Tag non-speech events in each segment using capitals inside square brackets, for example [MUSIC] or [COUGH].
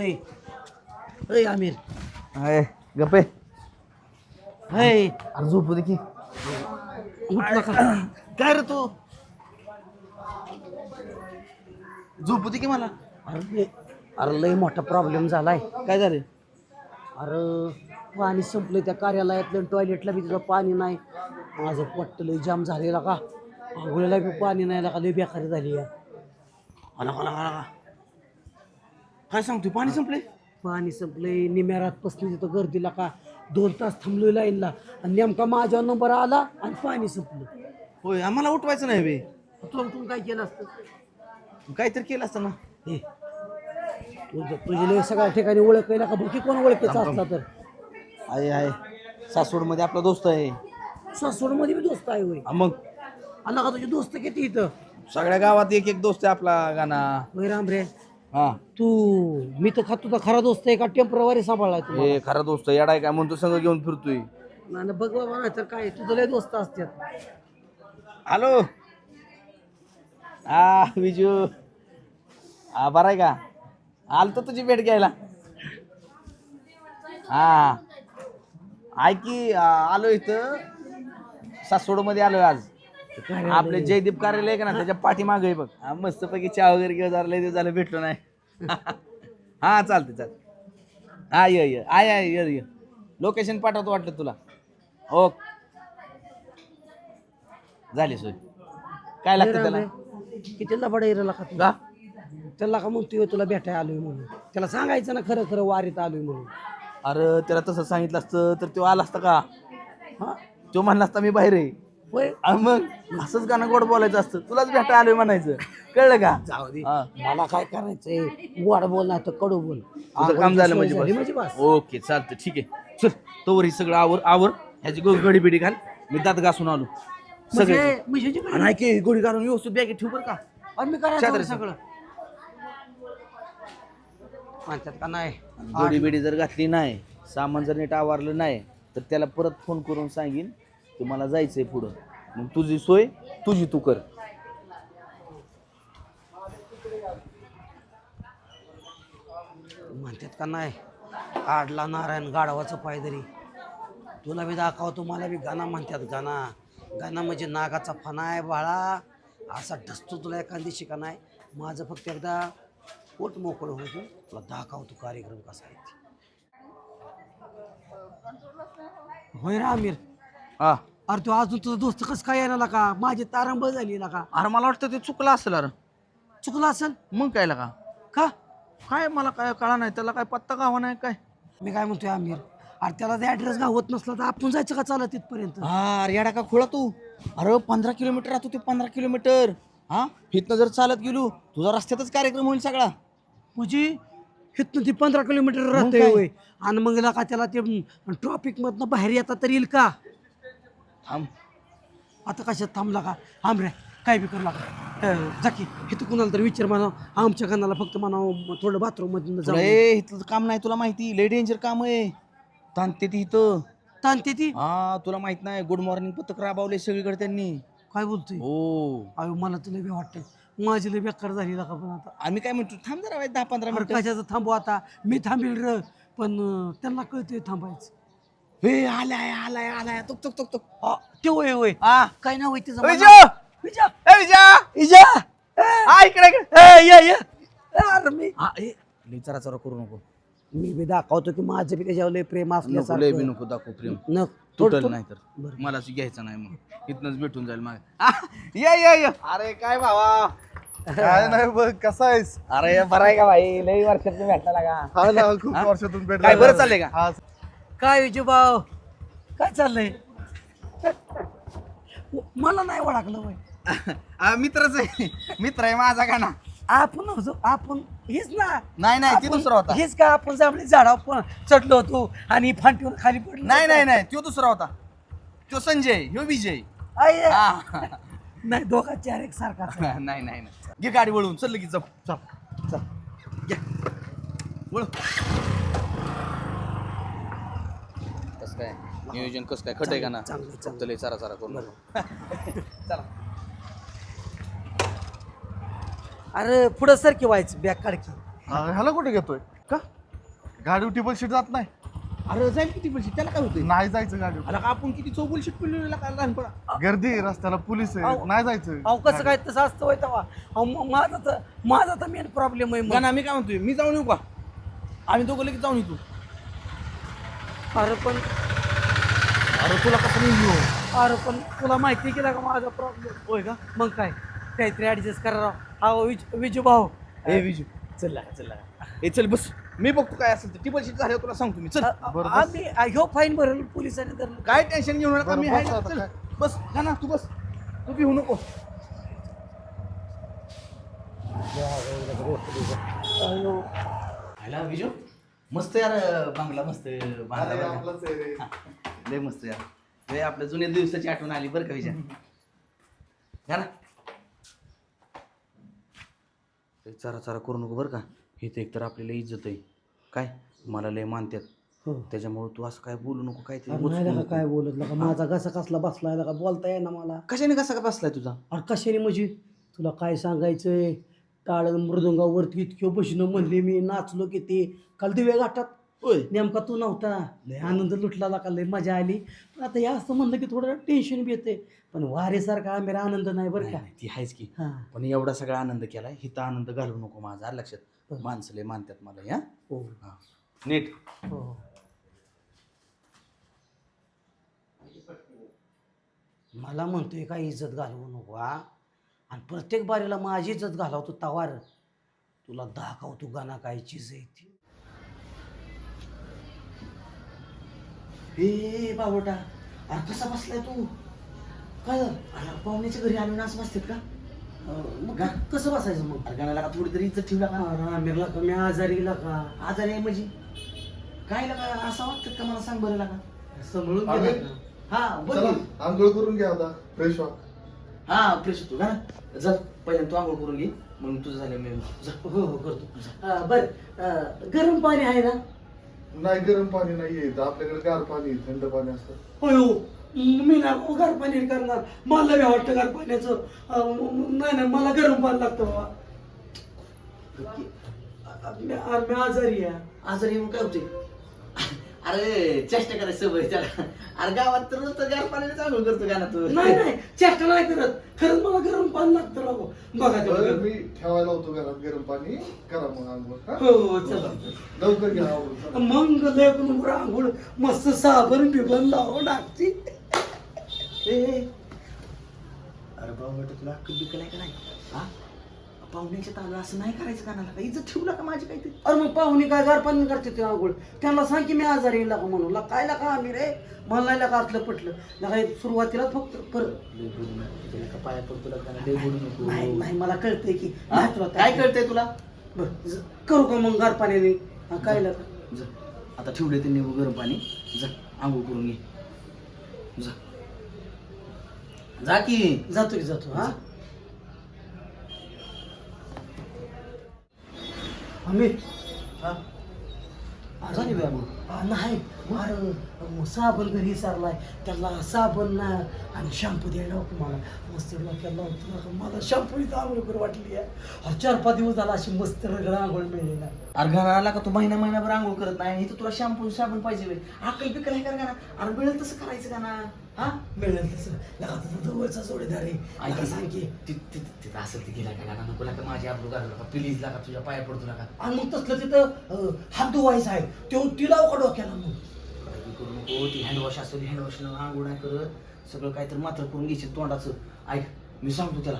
होय होय आमिर अय गप्पे होय अरे झोपू दे की उठला का काय रे तू झोपू दे की मला अरे लय- अरे लय मोठा प्रॉब्लेम झालाय काय झालं अरे पाणी संपलं त्या कार्यालयातलं टॉयलेटला बी तिथं पाणी नाही माझं पोट्ट लय जाम झालेला का आंघोळीला बी पाणी नाही का लय बेकारी झाली या आला आला आला का काय सांगतोय पाणी संपले पाणी संपलंय. निम्यारात पसली तिथं गर्दीला का दोन तास थांबलोय लाईनला. आणि नेमका माझ्या नंबर आला आणि पाणी संपलं. होय आम्हाला उठवायचं नाही बे. तुला उठून काय केलं असतं? काहीतरी केलं असतं ना. हे. तुझं तुझे लय सगळ्या ठिकाणी ओळख आहे का बघ? की कोण ओळखीचा असला तर. आहे आहे. सासवडमध्ये आपला दोस्त आहे. सासवडमध्ये बी दोस्त आहे होय. मग? आला का तुझे दोस्त किती इथं? सगळ्या गावात एक एक दोस्त आहे आपला गाणा. होय राम रे. हा. तू मी तर खात तुझा खरा दोस्त आहे का? टेम्परवारी सांभाळलाय तू हे खरा दोस्त येडाय काय? म्हणतो संघ घेऊन फिरतोय. नाही बघ बाबा तर काय तुझं लय दोस्त असतात. हॅलो. हा विजू. हा बरं आहे का? आलतो तुझी भेट घ्यायला. हा. ऐक आलो इथं. सासवडमध्ये आलोय आज. आपले जयदीप कार्यालय आहे का ना त्याच्या पाठीमागे आहे बघ. हा, मस्तपैकी चहा वगैरे घेऊन जरा लय दिवस झालं भेटलो नाही. [LAUGHS] हा चालते चालते हा ये ये. आय आय ये ये. लोकेशन पाठवतो वाटलं तुला. ओके. झाली सोय. काय लागतं त्याला? किती लबाड येरला का तुला त्याला का? म्हणतोय तुला भेटाय आलोय म्हणून. त्याला सांगायचं ना खरं खरं वारीत आलोय म्हणून. अरे त्याला तसं सांगितलं असतं तर तो आला असता का? हा? तो म्हणला असता मी बाहेर आहे. होय? मग असंच गाणं गोड बोलायचं असतं. तुलाच भेटा आलोय म्हणायचं. कळलं का? जाऊ दे हा. मला काय करायचंय? गोड बोल नाही तर कडू बोल. तुझं काम झालं म्हणजे म्हणजे बस. ओके चालतं ठीक आहे. चल तोवर ही सगळं आवर आवर. ह्याची गडी बिडी घाल. मी दात घासून आलो. सगळे म्हणजे म्हणजे जे काय- नाही की गोडी घालून व्यवस्थित बॅगेत ठेव बरं का? आणि मी करायचं चादर- सगळं. म्हणतात का नाही? गोडी बिडी जर घातली नाही सामान जर नीट आवारलं नाही तर त्याला परत फोन करून सांगीन. की मला जायचंय पुढं. मग तुझी सोय तुझी तू कर. म्हणतात का नाही आडला नारायण गाढवाचं पायदरी तुला बी दाखवतो मला बी गाणं म्हणतात गाणा. गाणं म्हणजे नागाचा फणा आहे बाळा. असा ढसतो तुला एखादी का नाही? माझं फक्त एकदा पोट मोकळं होतो तुला दाखवतो कार्यक्रम कसा आहे. होय रा आमिर. हा. अरे तू अजून तुझा दोस्त कसं काय येणार का? माझी तारंबळ झाली ना का? अरे मला वाटतं ते चुकलं असेल अरे. चुकलं असेल? मग काय का? का? काय मला काय कळा नाही त्याला काय पत्ता गावा नाही काय? मी काय म्हणतोय आमिर? अरे त्याला ते ऍड्रेस गावत नसला तर आपण जायचं का चालत तिथपर्यंत हा अरे येडा का खोळा तू? अरे पंधरा किलोमीटर राहतो ते पंधरा किलोमीटर. हा? इथनं जर चालत गेलो तुझा रस्त्यातच कार्यक्रम होईल सगळा. म्हणजे इथनं ती पंधरा किलोमीटर राहते काय? होय. आणि मग का त्याला ते ट्रॉफिक मधनं बाहेर येता तर येईल का? थांब. आता कशात थांबला का? आम रे. काय बी करला का. जाकी इथं कुणाला तर विचार म्हणा आमच्या कानाला फक्त म्हणा थोडं बाथरूम तुला जाऊ ए, इथलं काम नाही तुला माहिती. लय डेंजर काम आहे. ताणते ती इथं. ताणते ती? हा तुला माहीत नाही. गुड मॉर्निंग पथक राबवले सगळीकडे त्यांनी. काय बोलतोय? हो. अयो मला तुला बी वाटतंय माझी लय बेकार झाली का पण आता. आम्ही काय म्हणतो थांब जरा दहा पंधरा मिनिटं. कशाचं थांबू आता? मी थांबील र. पण त्यांना कळतंय थांबायचं. हे आलाय आलाय आलाय. तुक तुक तुक तुक. ते होय होय. हा. काय नाव आहे तिचं? विजय! मला? विजय! ए, विजया! विजय! हा, इकडे इकडे. ए, ये, ये. अरे मी हा ए. चरा चरा करू नको. मी बी दाखवतो की माझं बी त्याच्यावर लय प्रेम नको लय बी असल्यासारखं. नको दाखव प्रेम. न तुटल नाही तर. मला अशी घ्यायचं नाही मग इथनच भेटून जाईल मागे. ये ये ये. अरे काय भावा? काय नाही बघ कसा आहेस? अरे बरं आहे का भाई? लई वर्षात भेटला का? हा ना खूप वर्षातून भेट काय बरं चाललंय का? हा. काय विजू भाऊ काय चाललंय? मला नाही ओळखलं वय. [LAUGHS] आ, मित्रच आहे. मित्र आहे माझा का ना? आपण होतो आपण हेच ना. नाही नाही ते दुसरा होता. हेच का? आपण जांभळी झाडावर पण चढलो होतो आणि फांटीवर खाली पडलो नाही नाही नाही तो दुसरा होता. तो संजय ह्यो विजय. आई, हा. नाही दोघा चार एक सारखा [LAUGHS] नाही नाही नाही. घे गाडी वळून चल लगेच जाऊ. चल चल. घे. वळू. कस काय? नियोजन कस काय? खट आहे का ना? चांगलं, चांगलं. फक्त लय चारा चारा करून चला [LAUGHS] अरे पुढं सर की व्हायचं बॅग काढ की. हा, ह्याला कुठे घेतोय? का? गाडी टिबल सीट जात नाही. अरे जाईल किती पैसे त्याला काय होतंय? नाही जायचं गाडी अरे आपण किती चौबल शिट पिल्लेला का लहानपणा? गर्दी आहे रस्त्याला पोलीस आहे. अहो. नाही जायचं अहो कसं काय तसं असतं होय तेव्हा? अहो, म- माझा तर माझा तर मेन प्रॉब्लेम आहे मग. गाणं मी काय म्हणतोय? मी जाऊन येऊ का? आम्ही दोघं लगेच जाऊन येतो. अरे पण अरे तुला कसं नाही येऊ? अरे पण तुला माहिती केला का माझा प्रॉब्लेम होय का? मग काय? काहीतरी ऍडजस्ट करा राव. अहो विज विजू भाऊ. ए विजू. चल लागा चल लागा. ए चल बस. मी बघतो काय असेल ते. टिबल शीट झाल्यावर तुला सांगतो मी. चल. अ- अ- आम्ही ह्यो फाईन भरेल पोलिसांनी तर काय टेन्शन घेऊ नका बरं, मी बस आहे ना. आता चल, काय. बस जा ना तू बस. तू भिवू नको. आला विजू. मस्त यार बांगला मस्त बांगला अरे, बरं का? आपलंच आहे रे. लय मस्त यार. लय आपल्या जुन्या दिवसाची आठवण आली बरं का विजय घ्या ना. लय चारा चारा करू नको बरं का. हे तर एकतर आपल्याला इज्जत आहे. काय? मला लय मानतात हो. त्याच्यामुळे तू असं काय बोलू नको अरे नाही का नको. काय बोलत लका माझा घसा कसला बसलाय लका बोलता येईना मला. कशाने कसा का बसलाय तुझा? अरे कशाने म्हणजे? तुला काय सांगायचंय? टाळ मृदुंगावरती इतक्यो बसणं म्हणले मी नाचलो किती काल दिव्या घाटात. होय. नेमका तू नव्हता. लय आनंद लुटला का लय मजा आली. पण आता या असं म्हणलं की थोडं टेन्शन बी येते पण वारेसारखा आम्ही आनंद नाही बरं का. नाही, ती आहेच की. हा. पण एवढा सगळा आनंद केलाय हिथं आनंद घालू नको माझा आलं लक्षात. बरं. माणसं लय मानतात मला या हो. नीट. हो. मला म्हणतोय काय इज्जत घालवू नको हा? आणि प्रत्येक बारीला माझी इज्जत घालवतो तवार. तुला दाखवतो गाणा काय चीज आहे ती. हे बाबोटा अरे कसा बसलाय तू? काय अरे पाहुण्याच्या घरी आलो ना असं बसतात का? अं, मग का- कसं बसायचं मग? अरे गाण्याला का थोडी तरी इज्जत ठेवला का अरे आमिरला का? मी आजारीला का? आजारी आहे म्हणजे? काय लागा असं वाटतं का मला सांग बरं लागा? आमिर? का? हा बोल. चला की. आंघोळ करून घ्या आता. फ्रेश व्हा हा फ्रेश होतो का? जा पहिल्यांदा तू आंघोळ करून घे मग तुझं झालं मी जा. हो हो करतो. बरं. गरम पाणी आहे ना? नाही गरम पाणी नाही येत आपल्याकडे गार पाणी थंड पाणी असतं. होय हो. मी ना गार पाणी करणार. मला बी आवडतं गार पाण्याचं. अं, नाही नाही मला गरम पाणी लागतं बाबा. मी मी आजारी आहे. आजारी येऊन काय होते अरे चेष्टा करायची सवय त्याला. अरे गावात तर नुसतं गार पाण्याने चांगलं करतो का ना तू? नाही नाही चेष्टा नाही करत. खरंच मला गरम पाणी लागतं राव. बघा बरं, तेवढं. मी ठेवायला होतो घरात गरम पाणी. करा मग आंघोळ हा? हो हो चला. लवकर घ्या आंघोळ चला. मग आंघोळ मस्त साबण बिबण लावून ए, ए. अरे भाऊ बेटा तुला अक्कल बिकल आहे का नाही? हा? पाहुण्याच्या तांदूळ असं नाही करायचं का ना इज्जत ठेवला का माझी काहीतरी. अरे मग पाहुणे काय गार पाणी करते ते आंघोळ त्यांना सांग की मी आजारी येईल का म्हणून ला काय लागा आम्ही रे? मला नाही लागा असलं पटलं. लगा सुरुवातीला फक्त पर का पाया पडतो का नाही नाही मला कळतंय की? नाही तुला काय कळतंय तुला? बरं, करू का मग गार पाण्याने हा, काय लागा आता ठेवले ते निघू गरम पाणी जा आंघोळ करून घे. जा. जा की. जातो की जातो हा अमित हा. अरे, झाली मग. हा, नाही. अरे मग साबण घरी सारलाय. त्याला साबण ना. आणि शॅम्पू द्यायला नको मला. मस्त लावतो नका. मला शॅम्पू इथं आंघोळ करू वाटली आहे. अरे चार पाच दिवस झाला अशी मस्त रगडा आंघोळ मिळेल अरे घराला आला का तू महिना महिनाभर आंघोळ करत नाही? आणि इथं तुला शॅम्पू साबण पाहिजे. अक्कल बिकल आहे का ना अरे मिळेल तसं करायचं का ना? हा? मिळेल तसं. लगा तुझा जवळचा जोडीदार आहे. ऐक सांग की. ति- ति- तिथं असेल ते गेला का? नको लागा माझी आबरू घालू नका. प्लीज लागा तुझ्या पाया पडतो नका. आणि मग तसलं तिथं हात धुवायचा आहे. तो तिला का डोक्याला मग. काही करू नको ती हँडवॉश असेल हँडवॉश आंघोळ नाही करत. सगळं काहीतरी मात्र करून घ्यायचे तोंडाचं. ऐक मी सांगतो त्याला.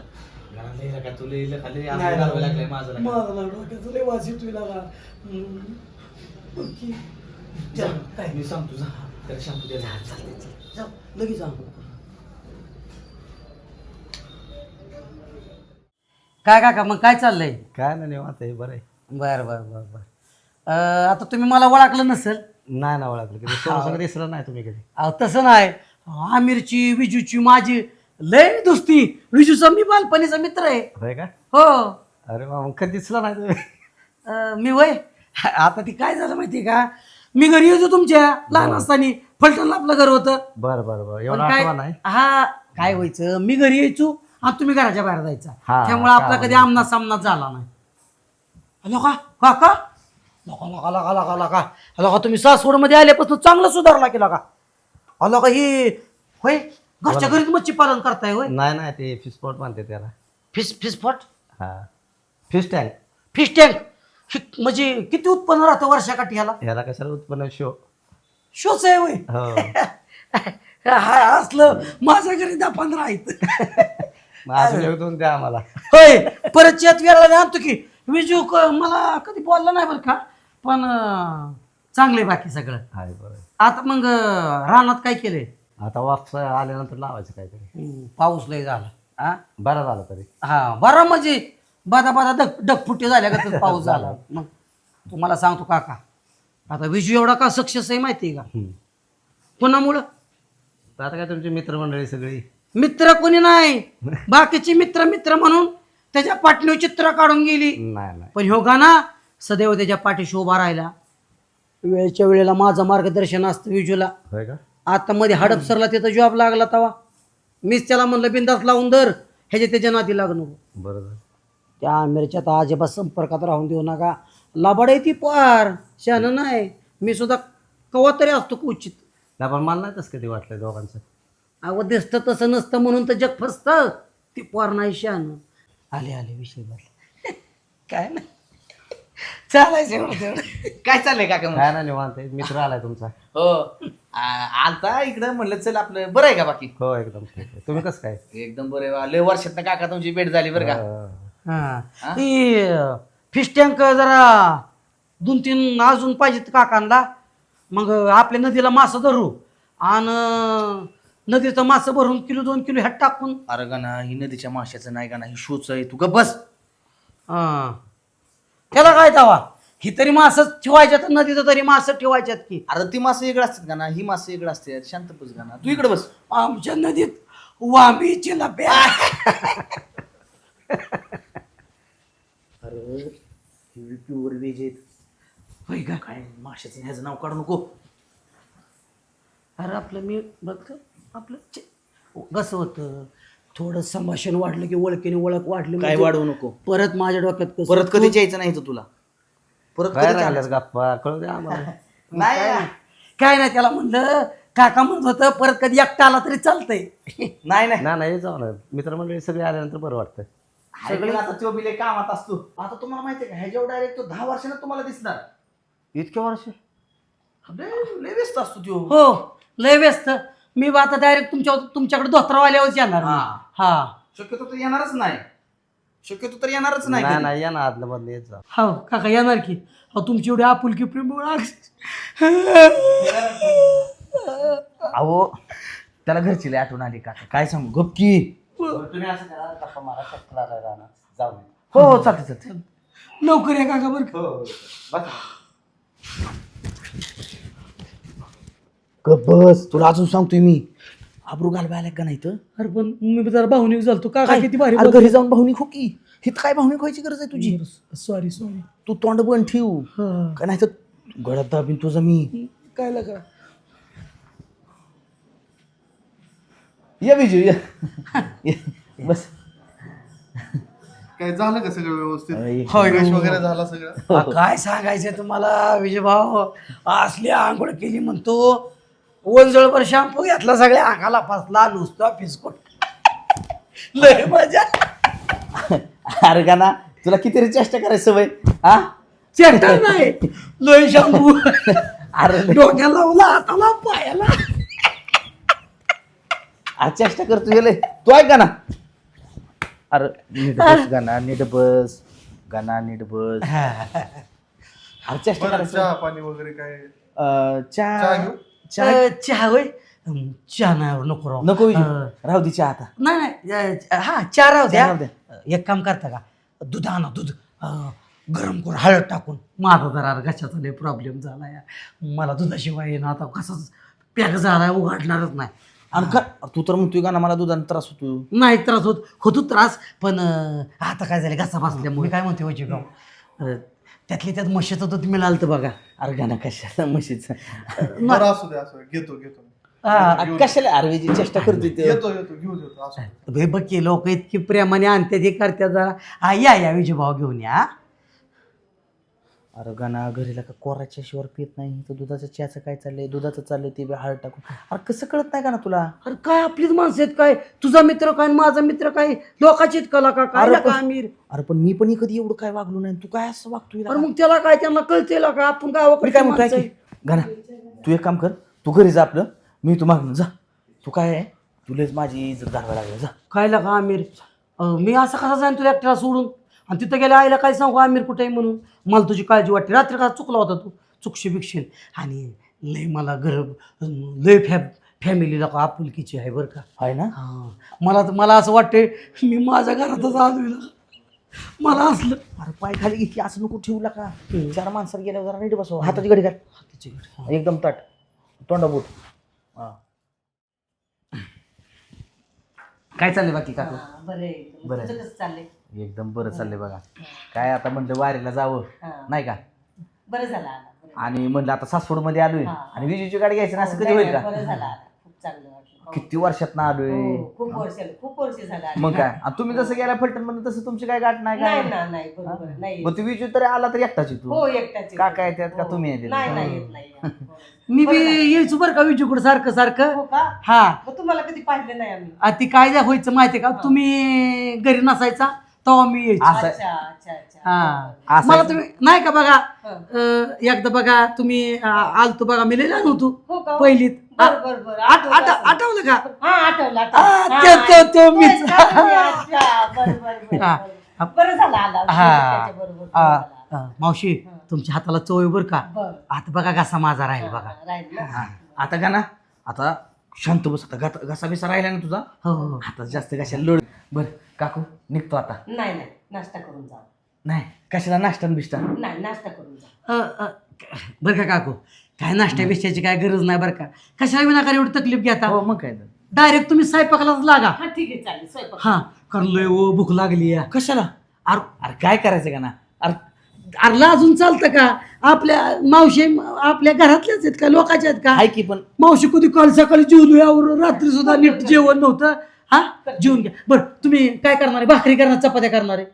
घरात लय लागा तू लय लागा लय आंघोळ घालवायला लागलाय माझं. माझा डोक्याचं लय वास येतोय लागा. हम्म. बघ की. जा, चल, काय? मी सांगतो जा. त्याला शॅम्पू द्या जा, चालतंय, चालतंय. जाऊ लगेच. काय काका मग काय चाललंय? काय नाही निवांत आहे बरं आहे. बर बर बर बर. अं, आता तुम्ही मला ओळखलं नसेल? नाही ना ओळखलं कधी. सोनू दिसलं नाही तुम्ही कधी. अहो तसं नाही. आमिरची विजूची माझी लय दुसती. विजूचा मी बालपणीचा मित्र आहे. होय का? हो. अरे वा मग कधी दिसलं नाही तुम्ही? अं, मी वय आता ती काय झालं माहिती का? मी घरी येतो तुमच्या. लहान असताना फलटणला आपलं घर होतं. बरं बरं बरं. पण काय आठवण नाही हा काय व्हायचं? मी घरी यायचो आणि तुम्ही घराच्या बाहेर जायचा. हा, त्यामुळे आपला काय कधी आमना सामना झाला नाही. हॅलो का? काका लका लका लका लका लका लका तुम्ही सासवडमध्ये आल्यापासून चांगलं सुधारला की? लका अहो का ही होय? घरच्या घरीच मच्छी पालन करताय होय? नाही नाही ते फिश पॉट म्हणते त्याला. फिश फिश पॉट हा. फिश टँक फिश टँक हि- म्हणजे किती उत्पन्न राहतं वर्षाकाठी ह्याला? ह्याला कशाला उत्पन्न? शो. शोच आहे होय हो. [LAUGHS] हा असलं. माझ्या घरी दहा पंधरा आहेत. [LAUGHS] मग अजून एक दोन द्या आम्हाला. होय. परत चेत वेळाला आणतो की. विजू क- मला कधी बोलला नाही बरं का? पण अं, चांगले बाकी सगळं. बरं. आता मग अं, रानात काय केलंय? आता वापस आल्यानंतर लावायचं काहीतरी. हम्म, पाऊस लय झाला. हा बरं झालं तरी. हा बरं म्हणजे बादा बादा डग डगफुटी झाल्या का [LAUGHS] पाऊस झाला. मग तुम्हाला सांगतो काका आता विजू एवढा का सक्सेस आहे माहिती आहे का. कोणामुळं? तर आता काय तुमची मित्रमंडळी सगळी? मित्र कोणी नाही. बाकीचे मित्र मित्र म्हणून त्याच्या पाठीवर चित्र काढून गेली. नाही नाही. पण ह्यो गाणा सदैव त्याच्या पाठीशी उभा राहिला. वेळच्या वेळेला माझं मार्गदर्शन असतं विजूला. होय का? आता मध्ये हडपसरला तिथं जॉब लागला तवा. मीच त्याला म्हणलं बिंदास लावून धर. ह्याच्या त्याच्या नादी लागू नको. बरं झालं त्या आमिरच्या तर अजिबात संपर्कात राहून देऊ नका. लाबाड आहे ती पार. शान नाही. मी सुद्धा कवा तरी असतो कुचित पण मला नाही तसं कधी वाटलं दोघांचं. अहो दिसतं तसं नसतं म्हणून तर जग फसतं. ती पोर नाही शान आले आले विषय बदल [LAUGHS] काय नाही. चालायचं एवढं तेवढं. काय चाललंय काका मग? काय नाही निवांत आहे. मित्र आलाय तुमचा. हो. आ- आलता इकडं म्हणलं चल आपलं. बरं आहे का बाकी? हो एकदम ठीक आहे. तुम्ही कसं काय? एकदम बरं आहे. लय वर्षात काका तुमची भेट झाली बरं का? हो. हा. ती फिश टँक जरा दोन तीन अजून पाहिजेत काकांना. मग आपल्या नदीला मासं धरू. आणि नदीचं मासं भरून किलो दोन किलो ह्यात टाकून. अरे गाणा ही नदीच्या माशाचं नाही गाणा ही शोच आहे. तू ग बस. हा. त्याला काय तवा ही तरी मासं ठेवायच्यात नदीचं तरी मासं ठेवायच्यात की. अरे ती मासं इकडं असतात गाणा ही मासं इकडं असते. शांत बस गाणा तू इकडे बस. आमच्या नदीत वांबीची लप्या [LAUGHS] अरे प्युअर वेज आहेत. होय का काय माशाचं ह्याचं नाव काढू नको. अरे आपलं मी बघतो आपलं चे- कसं होतं? थोडं संभाषण वाढलं की ओळखीने ओळख वाढली काय म्हणजे वाढवू नको? परत माझ्या डोक्यात कसं परत कधी यायचं नाही तर तुला? परत काय कधी राहिल्यात चालायचं? गप्पा कळू द्या आम्हाला. [LAUGHS] नाही काय नाही. त्याला म्हणलं काका म्हणत होतं परत कधी एकटा आला तरी चालतंय. [LAUGHS] नाही नाही. नाही नाही जाऊ ना. मित्रमंडळी सगळे आल्यानंतर बरं वाटतं. सगळे आता तो बिले कामात असतो. आता तुम्हाला माहिती आहे का ह्याच्यावर डायरेक्ट तो दहा वर्षानं तुम्हाला दिसणार. इतक्या वर्ष? लय लय व्यस्त असतो तो हो लय व्यस्त. मी बा आता डायरेक्ट तुमच्या तुमच्याकडे धोत्रावाल्यावरच येणार. मी. हा. हा. शक्यतो तर येणारच नाही. शक्यतो तर येणारच नाही नाही कधी. नाही या ना आदलं मधलं येत जा. हो काका येणार की. अहो तुमची एवढी आपुलकी प्रेम अहो त्याला घरची लय आठवण आली का काय सांगू? गपकी. तुम्ही असं करा गप्पा मारा चक्कर आलाय रानात. जाऊ नये. हो हो चालते चालते लवकर या काका बरं गप बस. तुला अजून सांगतोय मी. आबरू घालवाय आलाय का नाही तर अरे पण मी जरा भावनिक झालतो. काका किती भारी अरे घरी जाऊन भावनिक हो की. हित काय भावनिक व्हायची गरज आहे तुझी? सॉरी सॉरी तू तोंड बंद ठेव. का नाही तर गळ्यात दाबीन तुझं मी. काय लगा? ये बिजू ये. ये. बस. काय झालं का सगळं व्यवस्थित? फ्रेश वगैरे झाला सगळं? आ, काय सांगायचं तुम्हाला विजय भाऊ? असली आंघोळ केली म्हणतो. ओलजळभर शॅम्पू घेतला सगळ्या अंगाला फसला नुसता फिसकोट लय मजा. अरे का ना तुला किती रे चेष्टा करायची सवय? हा चेष्टा नाही. लय शॅम्पू [LAUGHS] अरे डोक्याला लावला हाताला पायाला. आज चेष्टा करतो गेले तू ऐक ना अरे नीट बस गाना नीट बस. गाना नीट बस. अरे चेष्टा बरं, करायचं. चहा पाणी वगैरे काय? अं, चहा. चहा घेऊ? चहा. अ, चहा होय? चहा नाही नको राव नको विजू. अं, राहू दे चहा आता. नाही नाही अ, हा चहा राहू चहा राहू द्या. एक काम करता का? दूध आणा दूध. अ, गरम करून हळद टाकून. माझा जरा घशाचा लय प्रॉब्लेम झाला या मला दुधाशिवाय ना आता कसंच पॅक झाला उघडणारच नाही. आणि का तू तर म्हणतोय का ना मला दुधाने त्रास होतो. नाही त्रास होत होतो त्रास पण अ, आता काय झालं घसा बसल्यामुळे. काय म्हणते वची गाव त्यातली त्यात म्हशीचं दूध मिळालं तर बघा. अरे गाणं कशाला म्हशीचं? बरं असू दे असू दे. घेतो घेतो. हा, अरे कशाला? अरवीची चेष्टा करतोय ते. येतो येतो घेऊन येतो असू दे. बे बघ की लोक इतकी प्रेमाने आणते ते करते जरा. हा या या विजय भाऊ घेऊन या अरे गाणा घरीला का कोराच्या शिवर पित नाही. तर दुधाचं चहाचं काय चाललंय? दुधाचं चाललंय ते बी हळद टाकून. अरे कसं कळत नाही का ना तुला? अरे काय आपलीच माणसं आहेत काय? तुझा मित्र काय आणि माझा मित्र काय? लोकांचीच कला का? काय अरे अरे पण मी पण कधी एवढं काय वागलो नाही. तू काय असं वागतोय अरे मग त्याला काय? त्यांना कळते का आपण मी गावाकडे काय म्हणतो ऐक गाणा तू एक काम कर. तू घरी जा आपलं. मी तू मागणं जा. तू काय आहे? तुलाच माझी इज्जत घालवा लागली. जा. काय का आमिर? अं, मी असं कसा जाईन तुला एकट्याला सोडून? आणि तिथं गेल्या आईला काय सांगू आमिर कुठे आहे म्हणून? मला तुझी काळजी वाटते. रात्री का चुकला होता तू? चुकशी बिकशील. आणि लय मला घर लय फॅ फॅमिलीला का आपुलकीची आहे बरं का? आहे ना? हां. मला तर मला असं वाटते मी माझ्या घरातच आलोय ना. मला असलं. अरे पाय खाली की असं नको ठेवला का चार माणसात गेल्यावर जरा नीट बसव. हाताची घडी घाल हाताची घडी. एकदम ताट. तोंडाबूट. हा. काय चाललंय बाकी काकू? बरे बरं. तुझं कसं चाललंय? एकदम बरं चाललंय बघा. काय आता म्हणलं वारीला जावं हा. नाही का? बरं झालं आला बरं. आणि म्हणलं आता सासवडमध्ये आलोय. हा. आणि विजेची गाडी घ्यायची ना असं कधी होईल का? बरं झालं आला खूप चांगलं वाटलं. हो. किती वर्षात ना आलोय. हो, खूप वर्ष खूप वर्ष झालं आला. मग काय? आणि तुम्ही जसं गेला फलटणमध्ये तसं तुमची काय गाठ नाही नाही काय ना नाही बरोबर. नाही. मग ती विजू तरी आला तरी एकटाची तू. हो एकटाच काका आहेत त्यात का तुम्ही आहेत? नाही नाही येत नाही. [LAUGHS] मी बी बरं. यायचो बरं का विजूकडे सारखं सारखं? हो का? हा. मग तुम्हाला कधी पाहिलं नाही आम्ही. आ, ती काय जा व्हायचं माहितीये का? तुम्ही घरी नसायचा. तेव्हा मी यायचो असं. अच्छा अच्छा अच्छा हा. असं मला. तुम्ही नाही का बघा हं. अं, एकदा बघा तुम्ही अं, आलतो बघा मी लय नव्हतो. हो का? पहिलीत. आ- बरं बरं बरं. आठ- आठवलं आठ- असेल. आठवलं का? हा आठवलं आ, आठवलं. ते- हा, ते- तो होय मीच. का तुम्ही? अच्छा, बरं, बरं, बरं, हा. बरं. बरं झालं आला. हा. त्याच्याबरोबर बरं आ, झालं. आ, मावशी तुमच्या हाताला चव आहे बरं का? बरं. आता बघा कसा माझा राहील बघा. हा, राहील ना? हा. आता का ना? आता शांत बस आता घसा बिसा राहिला ना तुझा? हो हो. आता जास्त कशाला लोड बर. काकू निघतो आता. नाही नाही. नाश्ता करून जा. नाही कशाला नाश्ता न बिष्टा? नाही नाश्ता करून जा. अ, अ, बरं का काकू? काय नाश्त्या बिष्ट्याची काय गरज नाही बरं का? कशाला विनाकारण एवढी तकलीफ घेता? हो मग काय तर. डायरेक्ट तुम्ही स्वयंपाकालाच लागा. हा ठीक आहे चालेल स्वयंपाक. हा कारण लय ओ भूक लागली या. कशाला? अरे अरे काय करायचं का ना? अरे अरे अजून चालतं का? आपल्या मावशी आपल्या घरातल्याच आहेत का? लोकांच्या आहेत का? आहे की पण. मावशी कधी काल सकाळी जेवलो यावर रात्री सुद्धा नीट जेवण नव्हतं. हा? जेवून घ्या. बरं तुम्ही काय करणार आहे? भाकरी करणार चपात्या करणार आहे?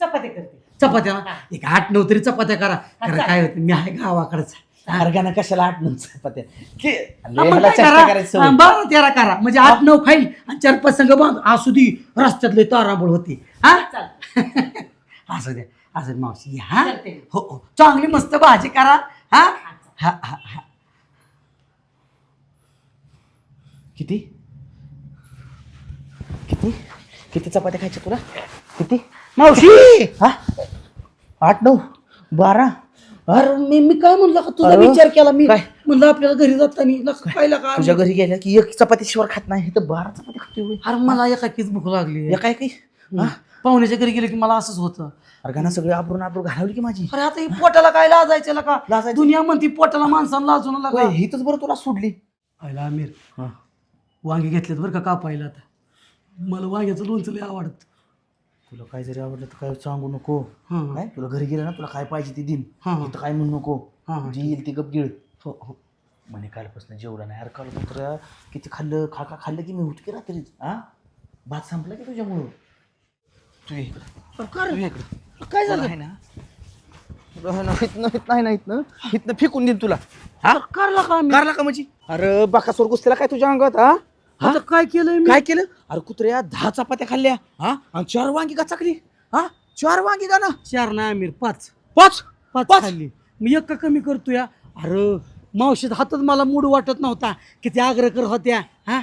चपाती करते. चपात्या ना? एक आठ नऊ तरी चपात्या करा. कारण काय होतं? मी आहे गावाकडचा. गाणं कशाला आठ नंतर चपात्या? की काय चेष्टा करा? करायची सवय. बारा तेरा करा. म्हणजे आठ नऊ खाईल आणि चार पाच संघ बांध असू दे रस्त्यातले तारांबळ होती. हा? चालेल. असू द्या असू दे मावशी. हा? करते मी. हो हो. चांगली मस्त भाजी करा. हा? हा हा हा. किती? किती? किती चपात्या खायच्या तुला? किती? मावशी! हा? आठ नऊ बारा? अरे मी मी काय म्हणलं का तुझा अरे, विचार केला? मी काय? म्हणलं आपल्याला घरी जाताना खायला का तुझ्या घरी गेल्या की एक चपाती शिवर खात नाही तर बारा चपाती होय. अरे मला एकाकीच भूक लागली. या काय हा? पाहुण्याच्या घरी गेलं की मला असंच होतं. अरे गाणं सगळे आबरून आबरून घालवली की माझी? अरे आता ही पोटाला काय लाजायचं का लाजायचं? दुनिया म्हणती पोटाला माणसाला लाजून होय, लागा हिथंच बरं तुला सोडली. आयला आमिर. हा. वांगे घेतलेत बरं का कापायला आता? मला वांग्याचं लोणचं लय आवडतं. तुला काय जरी आवडलं तर काय सांगू नको. हां. काय तुला घरी गेलं ना तुला काय पाहिजे ते दिन. हां हां. इथं काय म्हणू नको. हां, हां. जे येईल ते गप गिळ हो हो. म्हणे कालपासून जेवढं नाही. अरे काल कुत्र्या किती खाल्लं खा खा खाल्लं की मी होत की रात्रीच. हा? भात संपला की तुझ्यामुळं? तू ये इकडं. तू ये इकडं. काय तुला आहे ना? तुला आहे ना हितनं हित नाही ना हितनं हितनं फेकून देईन तुला. हा? करला का आम्ही? कारला का म्हणजे? अरे बाकासोर कुस्तीला काय तुझ्या अंगात हा? आता काय केलंय मी? काय केलं? अरे कुत्र्या दहा चपात्या खाल्ल्या हा? आणि चार वांगी गचाकली हा? चार वांगी का ना? चार नाही आमिर पाच. पाच? पाच पाच? खाल्ली. मी एक का कमी करतो या? अरे मावशीत हातात मला मूड वाटत नव्हता किती आग्रह कर होत्या हा?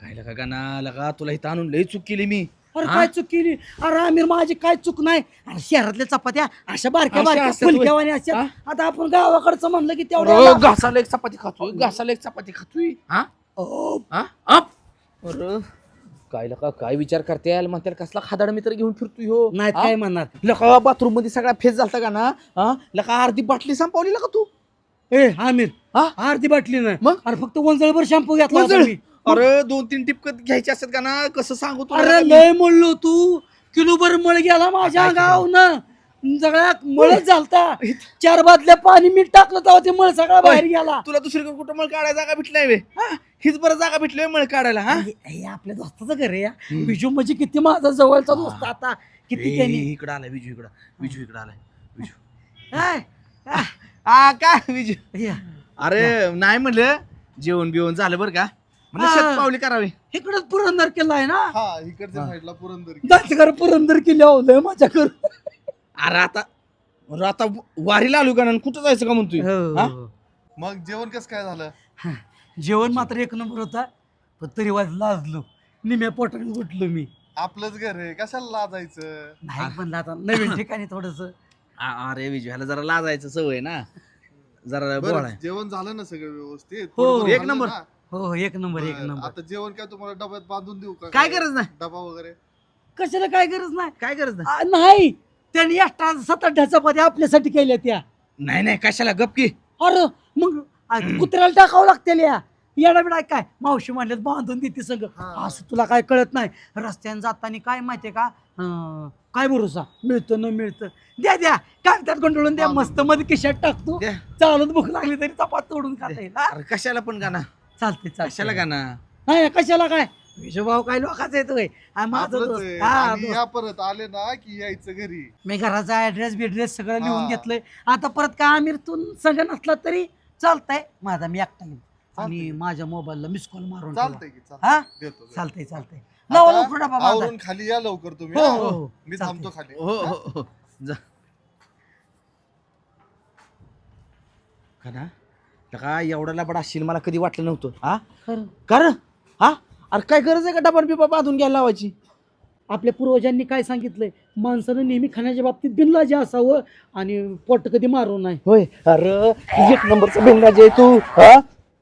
काय लका गाणा लका तुला इथं आणून लई चूक केली मी. अरे हा? काय चूक केली? अरे आमिर माझी काय चूक नाही? अरे शहरातल्या चपात्या अशा बारक्या अशा बारक्या असतात होय. फुलक्यावाने अशा? आता आपण गावाकडचं म्हणलं की तेवढं घासाला एक चपाती खातोय घासाला एक चपाती खातोय हा? हा? अप? अरे. काय लका काय विचार करते याल म्हणते कसला खादाड मित्र घेऊन फिरतोय हो नाही? काय म्हणणार? लका बाथरूममध्ये सगळा फेस झालता का ना? हा? लका अर्धी बाटली संपवली लका तू? ए आमिर. हा? अर्धी बाटली नाही. मग? अरे फक्त वंजळभर शॅम्पू घेतला होता वंजळ? मी. अरे दोन तीन टिपक घ्यायचे असतात का ना? कसं सांगू तुला? अरे मी? लय म्हणलो तू. किलोभर मळ गेला माझ्या काय गाव ना सगळ्या मळच झालता. चार बादल्या पाणी मीठ टाकलं तेव्हा ते मळ सगळा बाहेर गेला. तुला दुसरीकडे कुठं मळ काढायला जागा भेटली नाही बे? हा? हीच बरं जागा भेटली मळ काढायला हा? हे- हे आपल्या दोस्ताचं घर आहे या. बिजू म्हणजे किती माझा जवळचा दोस्त आता. किती त्यांनी. इकडं आलाय विजू इकडं. विजू इकडं आलाय. विजू. हाय, हा, आ काय विजय या. अरे नाही म्हणलं जेवण बिवण झालं बरं का? म्हणलं हा. शतपावली करावी. इकडंच पुरंदर किल्ला आहे ना? हा इकडच्या साईडला पुरंदर पुरंदर किल्ला होलंय माझ्या कर. अरे आता अरे आता वारीला आलो का ना कुठं जायचं का म्हणतोय? हा? मग जेवण कसं काय झालं? जेवण मात्र एक नंबर होता पण तरी वाज लाजलो. निम्या पोटाने उठलो मी. आपलंच घर आहे. कशाला लाजायचं? नाही म्हणलं आता नवीन ठिकाणी थोडस. आ- अरे विजय ह्याला जरा लाजायचं सवय ना. जरा बरं जेवण झालं ना सगळं व्यवस्थित? हो, एक खाल्लं नंबर. ना? हो हो एक नंबर एक बरं, नंबर. आता जेवण काय तुम्हाला डब्यात बांधून देऊ का काय गरज नाही. डबा वगैरे? कशाला काय गरज नाही? काय गरज नाही? आ, नाही. त्यांनी एक्स्ट्रा सात आठ चपात्या आपल्यासाठी केल्या त्या. नाही नाही कशाला? गपकी अरे मग आ, कुत्र्याला टाकावं लागतील या. येडा बिडा काय? मावशी म्हणल्यात बांधून देते सगळं. असं तुला काय कळत नाही? रस्त्याने जाताना काय माहितीये का? अं, काय भरोसा? मिळतं न मिळतं. द्या द्या. कागदात गुंडळून द्या. मस्त मध्ये खिशात टाकतो. द्या. चालत भूक लागली तरी चपात तोडून खाता येईल हा? अरे कशाला पण गाणं? चालते कशाला चालते गाणं? नाही कशाला काय? विजयभाऊ काय लोकांचा येतोय आ, माझा आपलंच दोस्त आहे. हा आणि दोस्त. या परत आले ना की यायचं घरी मी घराचा ऍड्रेस बिड्रेस सगळं लिहून हा. घेतलंय आता परत काय आमिरतून संघ नसला तरी चालतंय माझा मी एकटा येईल आणि चालतंय. माझ्या मोबाईलला मिस कॉल मारून ठेवा. चालतंय की हा? चालतंय देतो देतो. चालतंय चालतंय लावा आता लवकर डबा माझा. आवरून खाली या लवकर तुम्ही हो, हा? हो, हो. मी चालतंय. थांबतो खाली हो हो हो जा का ना का एवढा लबड असशील मला कधी वाटलं नव्हतं हा खरं. कर हा अरे काय गरज आहे का डबा बिबा बांधून घ्यायला लावायची? आपल्या पूर्वजांनी काय सांगितलंय? माणसानं नेहमी खाण्याच्या बाबतीत बिनलाजे असावं आणि पोट कधी मारू नाही. होय. अरे एक नंबरचा बिनलाजी आहे तू हा?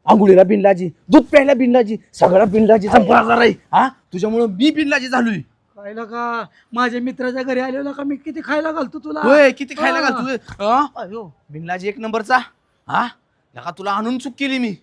आंघोळीला बिनलाजी दूध प्यायला बिनलाजी सगळा बिनलाजीचा बाजार आहे हा? तुझ्यामुळं मी बिनलाजी झालोय. खायला का? माझ्या मित्राच्या घरी आलेला का? मी किती खायला घालतो तुला? होय किती खायला? अयो. बिनलाजी एक नंबरचा हा? लका तुला आणून चूक केली मी.